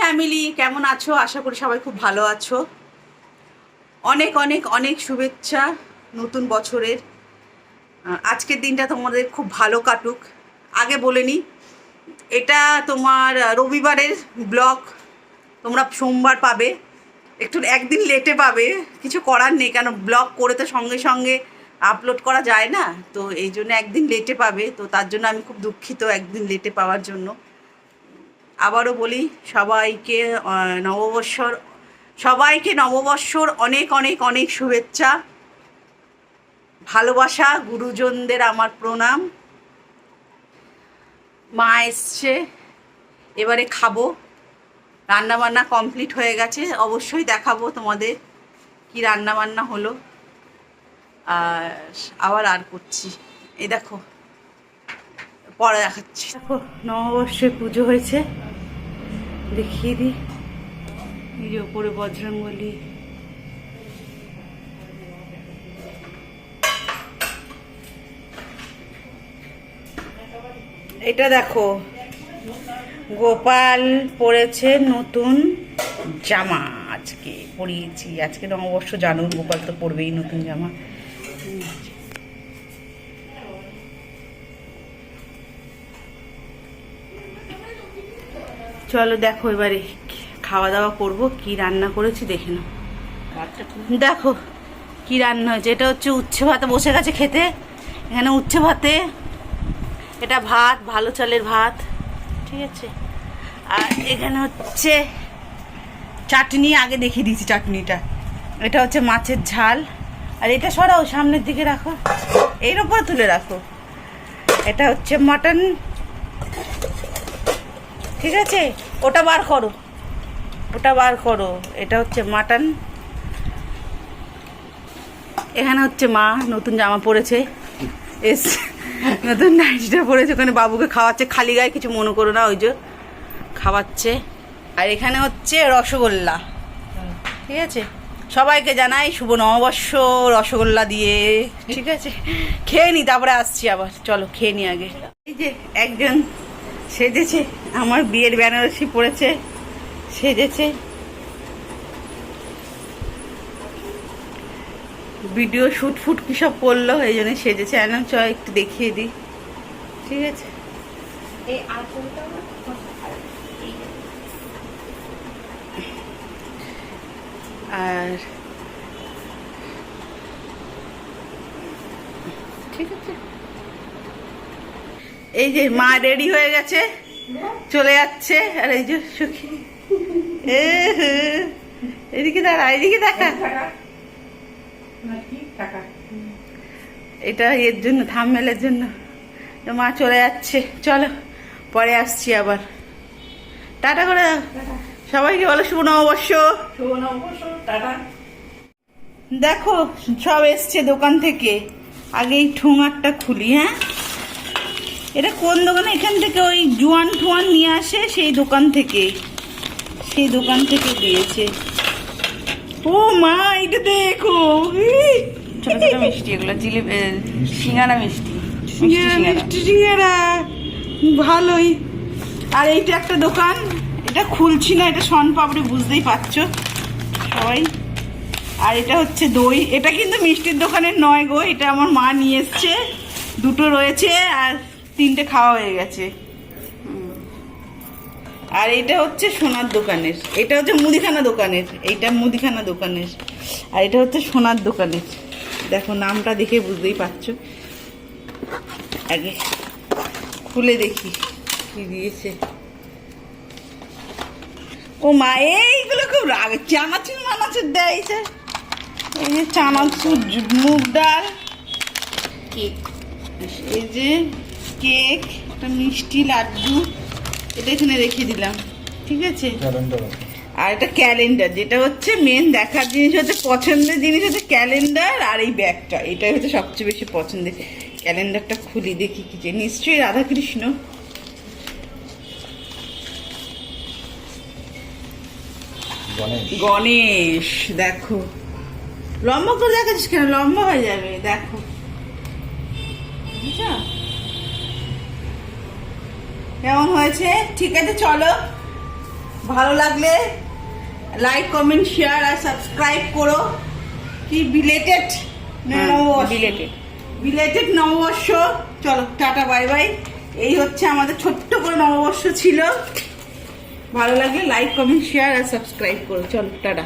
Family কেমন আছো? আশা করি সবাই খুব ভালো আছো। অনেক অনেক অনেক শুভেচ্ছা নতুন বছরের। আজকের দিনটা তোমাদের খুব ভালো কাটুক। আগে বলে নিই এটা তোমার রবিবারের ব্লগ তোমরা সোমবার পাবে। একটু একদিন লেটে পাবে। কিছু করার নেই, কেন ব্লগ করে তো সঙ্গে সঙ্গে আপলোড করা যায় না? তো এই জন্য একদিন লেটে পাবে, তো তার জন্য আমি খুব দুঃখিত একদিন লেটে পাওয়ার জন্য। আবারও বলি, সবাইকে নববর্ষর সবাইকে নববর্ষর অনেক অনেক অনেক শুভেচ্ছা। ভালোবাসা, গুরুজনদের আমার প্রণাম। মা এসছে, এবারে খাব। রান্নাবান্না কমপ্লিট হয়ে গেছে। অবশ্যই দেখাবো তোমাদের কি রান্নাবান্না হলো। আর আবার আর করছি। এই দেখো, পরে দেখাচ্ছি। দেখো নববর্ষে পুজো হয়েছে। দেখিয়ে দিই। এই যে ওপরে বজরঙ্গলি এটা দেখো গোপাল পরেছে নতুন জামা আজকে, পরিয়েছি। আজকে নববর্ষ জানুন গোপাল তো পরবেই নতুন জামা। চলো দেখো এবারে খাওয়া দাওয়া করব, কি রান্না করেছি দেখে নাও। দেখো কি রান্না হয়েছে, এটা হচ্ছে উচ্ছে ভাতে বসে গেছে খেতে। এখানে উচ্ছে ভাতে, এটা ভাত, ভালো চালের ভাত। ঠিক আছে? আর এখানে হচ্ছে চাটনি, আগে দেখিয়ে দিয়েছি চাটনিটা। এটা হচ্ছে মাছের ঝাল। আর এটা সরাও, সামনের দিকে রাখো। এর উপরে তুলে রাখো। এটা হচ্ছে মাটন ঠিক আছে? ওটা বার করো। ওটা বার করো। এটা হচ্ছে মাটন এখানে হচ্ছে মা নতুন জামা পরেছে। এস নতুন নাইটিটা পরেছে ওখানে বাবুকে খাওয়াচ্ছে, খালি গায়ে কিছু মনে করো না, ওই যে খাওয়াচ্ছে। আর এখানে হচ্ছে রসগোল্লা। ঠিক আছে? সবাইকে জানাই শুভ নববর্ষ রসগোল্লা দিয়ে। ঠিক আছে? খেয়ে নি, তারপরে আসছি আবার। চলো, খেয়ে নি আগে। এই যে একজন সেজেছে, আমার বিয়ের বেনারসি পড়েছে সেজেছে। ভিডিও শুট ফুট কি সব করল এই জন্য সেজেছে। আনলাম চ একটু দেখিয়ে দিই। ঠিক আছে? আর ঠিক আছে। এই যে মা রেডি হয়ে গেছে চলে যাচ্ছে। আর এই যে সুখী। এ হে, এদিকে দাঁড়া এদিকে দেখা। এটা এর জন্য থামমেলের জন্য। তো মা চলে যাচ্ছে। চলো পরে আসছি আবার। টাটা করে সবাইকে বলো শুভ নববর্ষ। দেখো সব এসছে দোকান থেকে। আগে এই ঠোঙারটা খুলি হ্যাঁ? এটা কোন দোকানে? এখান থেকে ওই জোয়ান ঠোয়ান নিয়ে আসে সেই দোকান থেকে। সেই দোকান থেকে দিয়েছে। ও মা এটা দেখো। এই, ছোট ছোট মিষ্টি এগুলো জিলিপি সিঙ্গারা মিষ্টি মিষ্টি সিঙ্গারা, ভালোই। আর এইটা একটা দোকান এটা খুলছি না এটা শন পাপড়ি বুঝতেই পারছ সবাই। আর এটা হচ্ছে দই এটা কিন্তু মিষ্টির দোকানের নয় গো এটা আমার মা নিয়ে এসছে। দুটো রয়েছে আর তিনটে খাওয়া হয়ে গেছে। আর এটা হচ্ছে সোনার দোকানের। এটা হচ্ছে মুদিখানা দোকানের। এইটা মুদিখানা দোকানের। আর এটা হচ্ছে সোনার দোকানের। দেখো নামটা দেখে বুঝতেই পারছ। আগে খুলে দেখি কি দিয়েছে। ও মা এইগুলো খুব রাগ। চানাচুর মানাচুর দেয় এই যে। এই যে চানাচুর মুগ ডাল। কেক। এই যে কেক একটা মিষ্টি লাড্ডু। এটা এখানে রেখে দিলাম। ঠিক আছে? আর এটা ক্যালেন্ডার যেটা হচ্ছে মেন দেখার জিনিস হচ্ছে পছন্দের জিনিস হচ্ছে ক্যালেন্ডার আর এই ব্যাগটা। এটাই হচ্ছে সবচেয়ে বেশি পছন্দের। ক্যালেন্ডারটা খুলি দেখি কি যে। নিশ্চয়ই রাধাকৃষ্ণ। গণেশ দেখো। লম্বা করে দেখাচ্ছিস কেন? লম্বা হয়ে যাবে দেখো। বুঝছ? কেমন হয়েছে? ঠিক আছে চলো। ভালো লাগলে লাইক কমেন্ট শেয়ার আর সাবস্ক্রাইব করো। কি বিলেটেড রিলেটেড বিলেটেড নববর্ষ। চলো টাটা বাই বাই এই হচ্ছে আমাদের ছোট্ট করে নববর্ষ ছিল। ভালো লাগলে লাইক কমেন্ট শেয়ার আর সাবস্ক্রাইব করো। চলো টাটা।